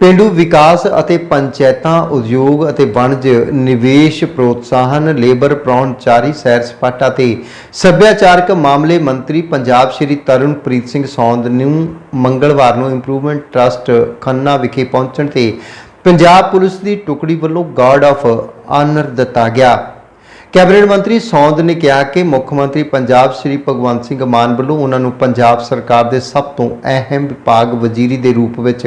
ਪੇਂਡੂ ਵਿਕਾਸ ਅਤੇ ਪੰਚਾਇਤਾਂ, ਉਦਯੋਗ ਅਤੇ ਵਣਜ ਨਿਵੇਸ਼ ਪ੍ਰੋਤਸਾਹਨ, ਲੇਬਰ ਪ੍ਰਾਹੁਣਚਾਰੀ ਸੈਰ ਸਪਾਟਾ ਤੇ ਸੱਭਿਆਚਾਰਕ ਮਾਮਲੇ ਮੰਤਰੀ ਪੰਜਾਬ ਸ਼੍ਰੀ ਤਰਨਪ੍ਰੀਤ ਸਿੰਘ ਸੌਂਦ ਨੂੰ ਮੰਗਲਵਾਰ ਨੂੰ ਇੰਪਰੂਵਮੈਂਟ ਟਰਸਟ ਖੰਨਾ ਵਿਖੇ ਪਹੁੰਚਣ ਤੇ ਪੰਜਾਬ ਪੁਲਿਸ ਦੀ ਟੁਕੜੀ ਵੱਲੋਂ ਗਾਰਡ ਆਫ ਆਨਰ ਦਿੱਤਾ ਗਿਆ। ਕੈਬਨਿਟ ਮੰਤਰੀ ਸੌਂਦ ਨੇ ਕਿਹਾ ਕਿ ਮੁੱਖ ਮੰਤਰੀ ਪੰਜਾਬ ਸ੍ਰੀ ਭਗਵੰਤ ਸਿੰਘ ਮਾਨ ਵੱਲੋਂ ਉਹਨਾਂ ਨੂੰ ਪੰਜਾਬ ਸਰਕਾਰ ਦੇ ਸਭ ਤੋਂ ਅਹਿਮ ਵਿਭਾਗ ਵਜ਼ੀਰੀ ਦੇ ਰੂਪ ਵਿੱਚ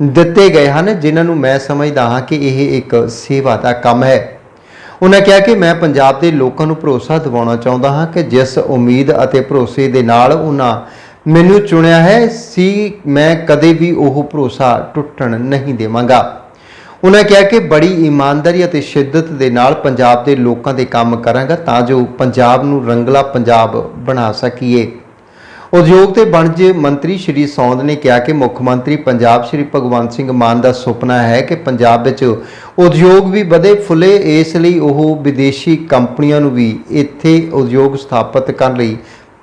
ਦਿੱਤੇ ਗਏ ਹਨ, ਜਿਨ੍ਹਾਂ ਨੂੰ ਮੈਂ ਸਮਝਦਾ ਹਾਂ ਕਿ ਇਹ ਇੱਕ ਸੇਵਾ ਦਾ ਕੰਮ ਹੈ। ਉਹਨਾਂ ਕਿਹਾ ਕਿ ਮੈਂ ਪੰਜਾਬ ਦੇ ਲੋਕਾਂ ਨੂੰ ਭਰੋਸਾ ਦਿਵਾਉਣਾ ਚਾਹੁੰਦਾ ਹਾਂ ਕਿ ਜਿਸ ਉਮੀਦ ਅਤੇ ਭਰੋਸੇ ਦੇ ਨਾਲ ਉਹਨਾਂ ਮੈਨੂੰ ਚੁਣਿਆ ਹੈ, ਸੀ ਮੈਂ ਕਦੇ ਵੀ ਉਹ ਭਰੋਸਾ ਟੁੱਟਣ ਨਹੀਂ ਦੇਵਾਂਗਾ। ਉਹਨਾਂ ਕਿਹਾ ਕਿ ਬੜੀ ਇਮਾਨਦਾਰੀ ਅਤੇ ਸ਼ਿੱਦਤ ਦੇ ਨਾਲ ਪੰਜਾਬ ਦੇ ਲੋਕਾਂ ਦੇ ਕੰਮ ਕਰਾਂਗਾ ਤਾਂ ਜੋ ਪੰਜਾਬ ਨੂੰ ਰੰਗਲਾ ਪੰਜਾਬ ਬਣਾ ਸਕੀਏ। ਉਦਯੋਗ ਤੇ ਵਣਜ ਮੰਤਰੀ ਸ਼੍ਰੀ ਸੌਂਦ ਨੇ ਕਿਹਾ ਕਿ ਮੁੱਖ ਮੰਤਰੀ ਪੰਜਾਬ ਸ਼੍ਰੀ ਭਗਵੰਤ ਸਿੰਘ ਮਾਨ ਦਾ ਸੁਪਨਾ ਹੈ ਕਿ ਪੰਜਾਬ ਵਿੱਚ ਉਦਯੋਗ ਵੀ ਵਧੇ, ਫੁੱਲੇ, ਇਸ ਲਈ ਉਹ ਵਿਦੇਸ਼ੀ ਕੰਪਨੀਆਂ ਨੂੰ ਵੀ ਇੱਥੇ ਉਦਯੋਗ ਸਥਾਪਿਤ ਕਰਨ ਲਈ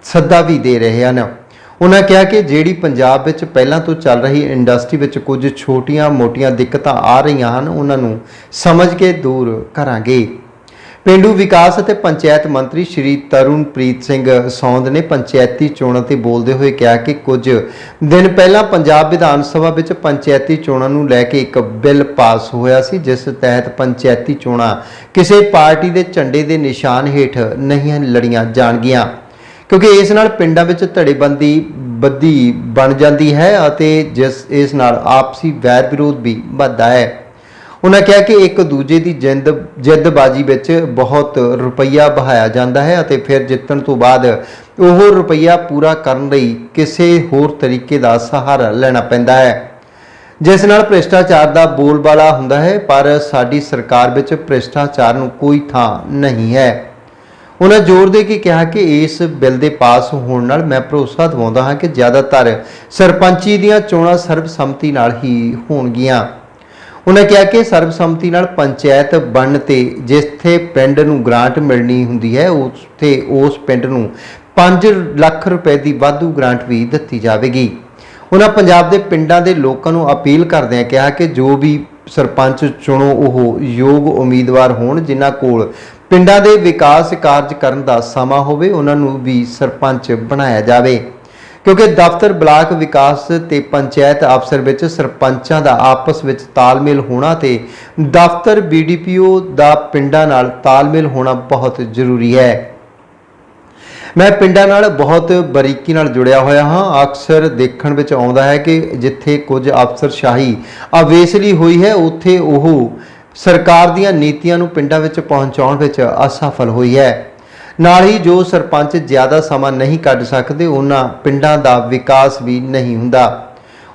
ਸੱਦਾ ਵੀ ਦੇ ਰਹੇ ਹਨ। ਉਹਨਾਂ ਕਿਹਾ ਕਿ ਜਿਹੜੀ ਪੰਜਾਬ ਵਿੱਚ ਪਹਿਲਾਂ ਤੋਂ ਚੱਲ ਰਹੀ ਇੰਡਸਟਰੀ ਵਿੱਚ ਕੁਝ ਛੋਟੀਆਂ-ਮੋਟੀਆਂ ਦਿੱਕਤਾਂ ਆ ਰਹੀਆਂ ਹਨ ਉਹਨਾਂ ਨੂੰ ਸਮਝ ਕੇ ਦੂਰ ਕਰਾਂਗੇ। ਪੇਂਡੂ ਵਿਕਾਸ ਅਤੇ ਪੰਚਾਇਤ ਮੰਤਰੀ ਸ਼੍ਰੀ ਤਰੁਣਪ੍ਰੀਤ ਸਿੰਘ ਸੌਂਦ ਨੇ ਪੰਚਾਇਤੀ ਚੋਣਾਂ ਤੇ ਬੋਲਦੇ ਹੋਏ ਕਿਹਾ ਕਿ ਕੁਝ ਦਿਨ ਪਹਿਲਾਂ ਪੰਜਾਬ ਵਿਧਾਨ ਸਭਾ ਵਿੱਚ ਪੰਚਾਇਤੀ ਚੋਣਾਂ ਨੂੰ ਲੈ ਕੇ ਇੱਕ ਬਿੱਲ ਪਾਸ ਹੋਇਆ ਸੀ, ਜਿਸ ਤਹਿਤ ਪੰਚਾਇਤੀ ਚੋਣਾਂ ਕਿਸੇ ਪਾਰਟੀ ਦੇ ਝੰਡੇ ਦੇ ਨਿਸ਼ਾਨ ਹੇਠ ਨਹੀਂ ਲੜੀਆਂ ਜਾਣਗੀਆਂ। ਕਿਉਂਕਿ ਇਸ ਨਾਲ ਪਿੰਡਾਂ ਵਿੱਚ ਧੜੇਬੰਦੀ ਬੱਦੀ ਬਣ ਜਾਂਦੀ ਹੈ ਅਤੇ ਜਿਸ, ਇਸ ਨਾਲ ਆਪਸੀ ਵੈਰ ਵਿਰੋਧ ਵੀ ਵੱਧਦਾ ਹੈ। ਉਹਨਾਂ ਕਿਹਾ ਕਿ ਇੱਕ ਦੂਜੇ ਦੀ ਜਿੰਦ, ਜਿੱਦਬਾਜੀ ਵਿੱਚ ਬਹੁਤ ਰੁਪਈਆ ਬਹਾਇਆ ਜਾਂਦਾ ਹੈ ਅਤੇ ਫਿਰ ਜਿੱਤਣ ਤੋਂ ਬਾਅਦ ਉਹ ਰੁਪਈਆ ਪੂਰਾ ਕਰਨ ਲਈ ਕਿਸੇ ਹੋਰ ਤਰੀਕੇ ਦਾ ਸਹਾਰਾ ਲੈਣਾ ਪੈਂਦਾ ਹੈ। ਜਿਸ ਨਾਲ ਭ੍ਰਿਸ਼ਟਾਚਾਰ ਦਾ ਬੋਲਬਾਲਾ ਹੁੰਦਾ ਹੈ, ਪਰ ਸਾਡੀ ਸਰਕਾਰ ਵਿੱਚ ਭ੍ਰਿਸ਼ਟਾਚਾਰ ਨੂੰ ਕੋਈ ਥਾਂ ਨਹੀਂ ਹੈ। ਉਹਨਾਂ ਜ਼ੋਰ ਦੇ ਕੇ ਕਿਹਾ ਕਿ ਇਸ ਬਿੱਲ ਦੇ ਪਾਸ ਹੋਣ ਨਾਲ ਮੈਂ ਭਰੋਸਾ ਦਿਵਾਉਂਦਾ ਹਾਂ ਕਿ ਜ਼ਿਆਦਾਤਰ ਸਰਪੰਚੀ ਦੀਆਂ ਚੋਣਾਂ ਸਰਬਸੰਮਤੀ ਨਾਲ ਹੀ ਹੋਣਗੀਆਂ। ਉਹਨਾਂ ਕਿਹਾ ਕਿ ਸਰਬਸੰਮਤੀ ਨਾਲ ਪੰਚਾਇਤ ਬਣਨ ਤੇ ਜਿੱਥੇ ਪਿੰਡ ਨੂੰ ਗ੍ਰਾਂਟ ਮਿਲਣੀ ਹੁੰਦੀ ਹੈ, ਉੱਥੇ ਉਸ ਪਿੰਡ ਨੂੰ 5 ਲੱਖ ਰੁਪਏ ਦੀ ਵਾਧੂ ਗ੍ਰਾਂਟ ਵੀ ਦਿੱਤੀ ਜਾਵੇਗੀ। ਉਹਨਾਂ ਪੰਜਾਬ ਦੇ ਪਿੰਡਾਂ ਦੇ ਲੋਕਾਂ ਨੂੰ ਅਪੀਲ ਕਰਦਿਆਂ ਕਿਹਾ ਕਿ ਜੋ ਵੀ ਸਰਪੰਚ ਚੁਣੋ, ਉਹ ਯੋਗ ਉਮੀਦਵਾਰ ਹੋਣ, ਜਿਨ੍ਹਾਂ ਕੋਲ ਪਿੰਡਾਂ ਦੇ ਵਿਕਾਸ ਕਾਰਜ ਕਰਨ ਦਾ ਸਮਾਂ ਹੋਵੇ, ਉਹਨਾਂ ਨੂੰ ਵੀ ਸਰਪੰਚ ਬਣਾਇਆ ਜਾਵੇ। ਕਿਉਂਕਿ ਦਫ਼ਤਰ ਬਲਾਕ ਵਿਕਾਸ ਤੇ ਪੰਚਾਇਤ ਅਫਸਰ ਵਿੱਚ ਸਰਪੰਚਾਂ ਦਾ ਆਪਸ ਵਿੱਚ ਤਾਲਮੇਲ ਹੋਣਾ ਤੇ ਦਫ਼ਤਰ ਬੀਡੀਪੀਓ ਦਾ ਪਿੰਡਾਂ ਨਾਲ ਤਾਲਮੇਲ ਹੋਣਾ ਬਹੁਤ ਜ਼ਰੂਰੀ ਹੈ। ਮੈਂ ਪਿੰਡਾਂ ਨਾਲ ਬਹੁਤ ਬਰੀਕੀ ਨਾਲ ਜੁੜਿਆ ਹੋਇਆ ਹਾਂ। ਅਕਸਰ ਦੇਖਣ ਵਿੱਚ ਆਉਂਦਾ ਹੈ ਕਿ ਜਿੱਥੇ ਕੁਝ ਅਫਸਰਸ਼ਾਹੀ ਅਵੇਸਲੀ ਹੋਈ ਹੈ, ਉੱਥੇ ਉਹ ਸਰਕਾਰ ਦੀਆਂ ਨੀਤੀਆਂ ਨੂੰ ਪਿੰਡਾਂ ਵਿੱਚ ਪਹੁੰਚਾਉਣ ਵਿੱਚ ਅਸਫਲ ਹੋਈ ਹੈ। ਨਾਲ ਹੀ ਜੋ ਸਰਪੰਚ ਜ਼ਿਆਦਾ ਸਮਾਂ ਨਹੀਂ ਕੱਢ ਸਕਦੇ, ਉਹਨਾਂ ਪਿੰਡਾਂ ਦਾ ਵਿਕਾਸ ਵੀ ਨਹੀਂ ਹੁੰਦਾ।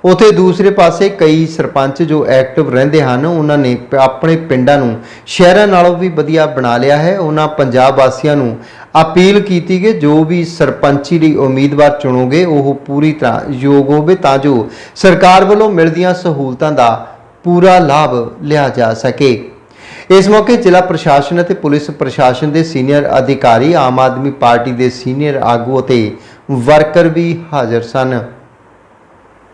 ਉਥੇ ਦੂਸਰੇ ਪਾਸੇ ਕਈ ਸਰਪੰਚ ਜੋ ਐਕਟਿਵ ਰਹਿੰਦੇ ਹਨ, ਉਹਨਾਂ ਨੇ ਆਪਣੇ ਪਿੰਡਾਂ ਨੂੰ ਸ਼ਹਿਰਾਂ ਨਾਲੋਂ ਵੀ ਵਧੀਆ ਬਣਾ ਲਿਆ ਹੈ। ਉਹਨਾਂ ਪੰਜਾਬ ਵਾਸੀਆਂ ਨੂੰ ਅਪੀਲ ਕੀਤੀ ਕਿ ਜੋ ਵੀ ਸਰਪੰਚੀ ਲਈ ਉਮੀਦਵਾਰ ਚੁਣੋਗੇ, ਉਹ ਪੂਰੀ ਤਰ੍ਹਾਂ ਯੋਗ ਹੋਵੇ ਤਾਂ ਜੋ ਸਰਕਾਰ ਵੱਲੋਂ ਮਿਲਦੀਆਂ ਸਹੂਲਤਾਂ ਦਾ ਪੂਰਾ ਲਾਭ ਲਿਆ ਜਾ ਸਕੇ। ਇਸ ਮੌਕੇ ਜ਼ਿਲ੍ਹਾ ਪ੍ਰਸ਼ਾਸਨ ਅਤੇ ਪੁਲਿਸ ਪ੍ਰਸ਼ਾਸਨ ਦੇ ਸੀਨੀਅਰ ਅਧਿਕਾਰੀ, ਆਮ ਆਦਮੀ ਪਾਰਟੀ ਦੇ ਸੀਨੀਅਰ ਆਗੂ ਅਤੇ ਵਰਕਰ ਵੀ ਹਾਜ਼ਰ ਸਨ।